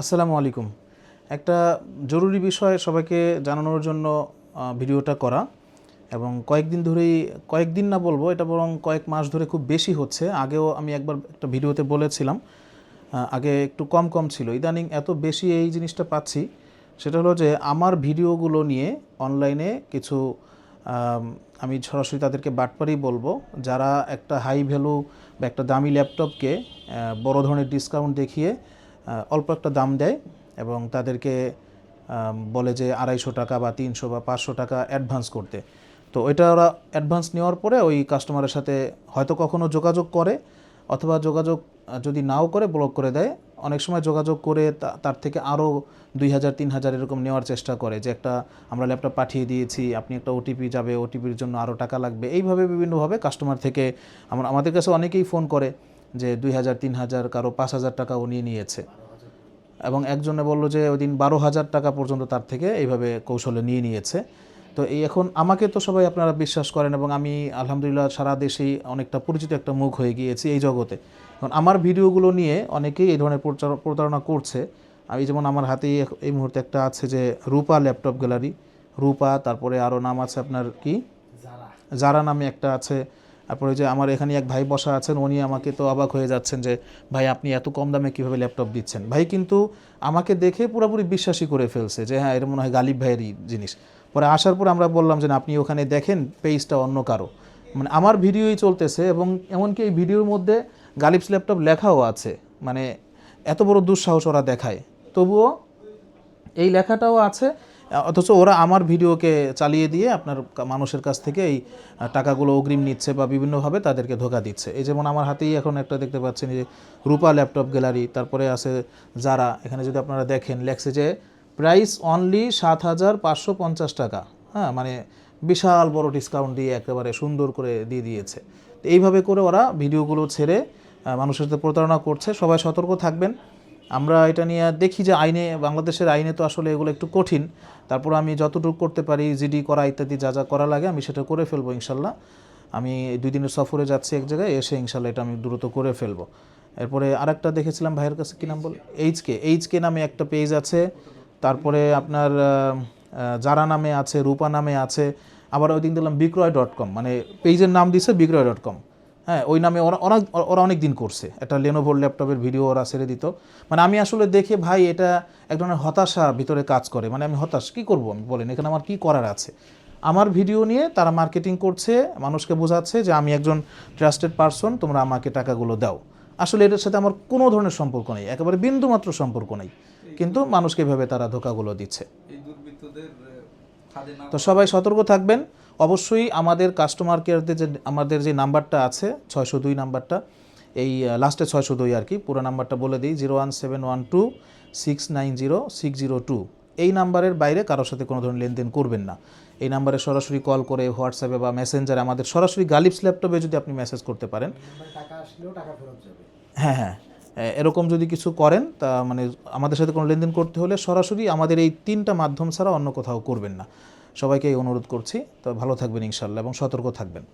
আসসালামু আলাইকুম। একটা জরুরি বিষয় সবাইকে জানানোর জন্য ভিডিওটা করা এবং কয়েকদিন ধরেই, কয়েকদিন না বলব, এটা বরং কয়েক মাস ধরে খুব বেশি হচ্ছে। আগেও আমি একবার একটা ভিডিওতে বলেছিলাম আগে একটু কম কম ছিল। ইদানিং এত বেশি এই জিনিসটা পাচ্ছি, সেটা হলো যে আমার ভিডিওগুলো নিয়ে অনলাইনে কিছু, আমি সরাসরি তাদেরকে বাটপারই বলব। যারা একটা হাই ভ্যালু বা একটা দামি ল্যাপটপকে বড় ধরনের ডিসকাউন্ট দেখিয়ে অল্প একটা দাম দেয় এবং তাদেরকে বলে যে আড়াইশো টাকা বা তিনশো বা পাঁচশো টাকা অ্যাডভান্স করতে। তো ওইটা ওরা অ্যাডভান্স নেওয়ার পরে ওই কাস্টমারের সাথে হয়তো কখনো যোগাযোগ করে অথবা যোগাযোগ যদি নাও করে ব্লক করে দেয়, অনেক সময় যোগাযোগ করে তার থেকে আরও দুই হাজার, তিন হাজার এরকম নেওয়ার চেষ্টা করে যে একটা, আমরা ল্যাপটপ পাঠিয়ে দিয়েছি, আপনি একটা ওটিপি যাবে ওটিপির জন্য আরও টাকা লাগবে। এইভাবে বিভিন্নভাবে কাস্টমার থেকে আমরা, আমাদের কাছে অনেকেই ফোন করে। যে দুই হাজার তিন হাজার কারও পাঁচ হাজার টাকাও নিয়ে নিয়েছে। এবং একজনে বলল যে ওই দিন বারো হাজার টাকা পর্যন্ত তার থেকে এইভাবে কৌশলে নিয়ে নিয়েছে। তো এই এখন আমাকে তো সবাই আপনারা বিশ্বাস করেন এবং আমি আলহামদুলিল্লাহ সারা দেশেই অনেকটা পরিচিত একটা মুখ হয়ে গিয়েছি এই জগতে। এখন আমার ভিডিওগুলো নিয়ে অনেকেই এই ধরনের প্রতারণা করছে। আমি যেমন আমার হাতেই এই মুহূর্তে একটা আছে যে রূপা ল্যাপটপ গ্যালারি। রূপা তারপরে আরও নাম আছে আপনার কি? যারা নামে একটা আছে। তারপরে যে আমার এখানে এক ভাই বসা আছেন, উনি আমাকে তো অবাক হয়ে যাচ্ছেন যে, ভাই, আপনি এত কম দামে কীভাবে ল্যাপটপ দিচ্ছেন? ভাই কিন্তু আমাকে দেখে পুরোপুরি বিশ্বাসী করে ফেলছে যে হ্যাঁ এটা মনে হয় গালিব ভাইয়েরই জিনিস। পরে আসার পর আমরা বললাম যে আপনি ওখানে দেখেন, পেজটা অন্য কারও। মানে আমার ভিডিওই চলতেছে এবং এমনকি এই ভিডিওর মধ্যে গালিবস ল্যাপটপ লেখাও আছে। মানে এত বড় দুঃসাহস ওরা দেখায়। তবুও এই লেখাটাও আছে অথচ ওরা আমার ভিডিওকে চালিয়ে দিয়ে আপনার মানুষের কাছ থেকে এই টাকাগুলো অগ্রিম নিচ্ছে বা বিভিন্নভাবে তাদেরকে ধোকা দিচ্ছে। এই যেমন আমার হাতেই এখন একটা দেখতে পাচ্ছেন যে রূপা ল্যাপটপ গ্যালারি, তারপরে আছে যারা, এখানে যদি আপনারা দেখেন, লেখছে যে প্রাইস অনলি সাত হাজার পাঁচশো পঞ্চাশ টাকা। হ্যাঁ মানে বিশাল বড় ডিসকাউন্ট দিয়ে একেবারে সুন্দর করে দিয়ে দিয়েছে। এইভাবে করে ওরা ভিডিওগুলো ছেড়ে মানুষের সাথে প্রতারণা করছে। সবাই সতর্ক থাকবেন। আমরা এটা নিয়ে দেখি যে আইনে, বাংলাদেশের আইনে তো আসলে এগুলো একটু কঠিন। তারপর আমি যতটুকু করতে পারি, জিডি করা ইত্যাদি যা যা করা লাগে, আমি সেটা করে ফেলব ইনশাল্লাহ। আমি দুই দিনের সফরে যাচ্ছি এক জায়গায়, এসে ইনশাল্লাহ এটা আমি দ্রুত করে ফেলব। এরপরে আরেকটা দেখেছিলাম ভাইয়ের কাছে, কী নাম বল? এইচকে এইচকে নামে একটা পেজ আছে। তারপরে আপনার যারা নামে আছে, রূপা নামে আছে। আবার ওই দিন দিলাম বিক্রয় ডট কম মানে পেজের নাম দিছে বিক্রয় ডট কম হ্যাঁ ওই নামে ওরা ওরা ওরা অনেক দিন করছে। একটা লেনোভোর ল্যাপটপের ভিডিও ওরা ছেড়ে দিত। মানে আমি আসলে দেখে, ভাই, এটা এক ধরনের হতাশা ভিতরে কাজ করে। মানে আমি হতাশ, কী করব আমি, বলেন, এখানে আমার কী করার আছে? আমার ভিডিও নিয়ে তারা মার্কেটিং করছে, মানুষকে বোঝাচ্ছে যে আমি একজন ট্রাস্টেড পারসন তোমরা আমাকে টাকাগুলো দাও। আসলে এটার সাথে আমার কোনো ধরনের সম্পর্ক নেই, একেবারে বিন্দুমাত্র সম্পর্ক নেই। কিন্তু মানুষকে এভাবে তারা ধোকাগুলো দিচ্ছে। দুর্বৃত্তদের তো সবাই সতর্ক থাকবেন। অবশ্যই আমাদের কাস্টমার কেয়ারদের যে আমাদের যে নাম্বারটা আছে ছয়শো দুই নাম্বারটা এই লাস্টে ছয়শো দুই আর কি পুরো নাম্বারটা বলে দিই zero one seven one two six nine zero six zero two. এই নাম্বারের বাইরে কারোর সাথে কোনো ধরনের লেনদেন করবেন না। এই নাম্বারে সরাসরি কল করে হোয়াটসঅ্যাপে বা মেসেঞ্জারে আমাদের সরাসরি গালিপস ল্যাপটপে যদি আপনি মেসেজ করতে পারেন। হ্যাঁ হ্যাঁ। এরকম যদি কিছু করেন, তা মানে আমাদের সাথে কোনো লেনদেন করতে হলে সরাসরি আমাদের এই তিনটা মাধ্যম ছাড়া অন্য কোথাও করবেন না। সবাইকে অনুরোধ করছি, তো ভালো থাকবেন ইনশাল্লাহ এবং সতর্ক থাকবেন।